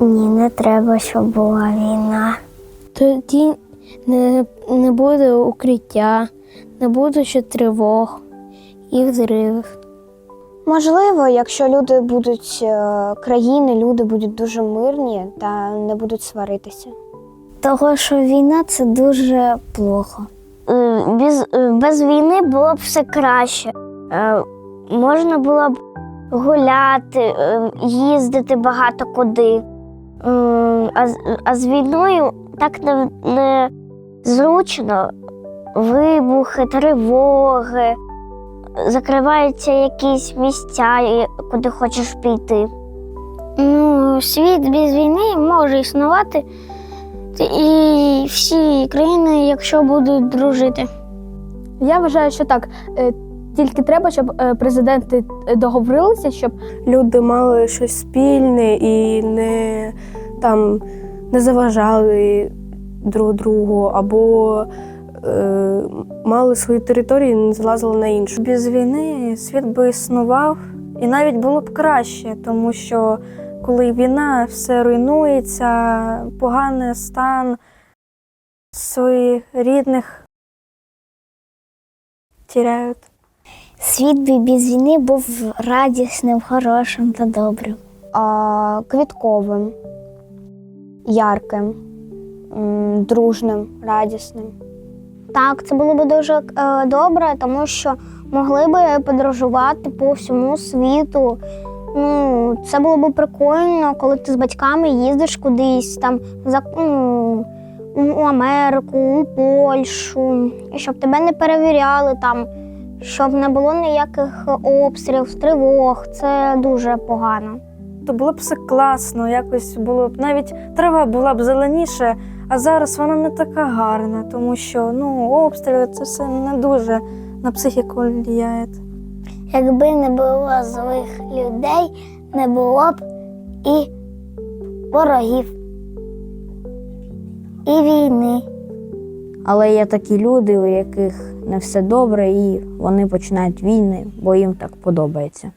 Ні, не треба, щоб була війна. Тоді не, не буде укриття, не буде ще тривог і взривів. Можливо, якщо люди будуть е, країни, люди будуть дуже мирні та не будуть сваритися. Того, що війна це дуже плохо. Без, без війни було б все краще. Е, Можна було б гуляти, е, їздити багато куди. Е, А, з- війною так не, не зручно. Вибухи, тривоги закриваються якісь місця, куди хочеш піти. Ну, світ без війни може існувати, і всі країни, якщо будуть дружити. Я вважаю, що так. Е, Тільки треба, щоб е, президенти договорилися, щоб люди мали щось спільне і не там не заважали друг другу, або е, мали свої території і не залазили на іншу. Без війни світ би існував і навіть було б краще, тому що коли війна, все руйнується, поганий стан своїх рідних тіряють. Світ би без війни був радісним, хорошим та добрим. А, квітковим, ярким, дружним, радісним. Так, це було б дуже е, добре, тому що могли би подорожувати по всьому світу. Ну, це було б прикольно, коли ти з батьками їздиш кудись там за ну, у Америку, у Польщу, щоб тебе не перевіряли там, щоб не було ніяких обстрілів, тривог. Це дуже погано. То було б все класно, якось було б навіть трава була б зеленіше, а зараз вона не така гарна, тому що ну, обстріли це все не дуже на психіку впливає. Якби не було злих людей, не було б і ворогів, і війни. Але є такі люди, у яких не все добре, і вони починають війни, бо їм так подобається.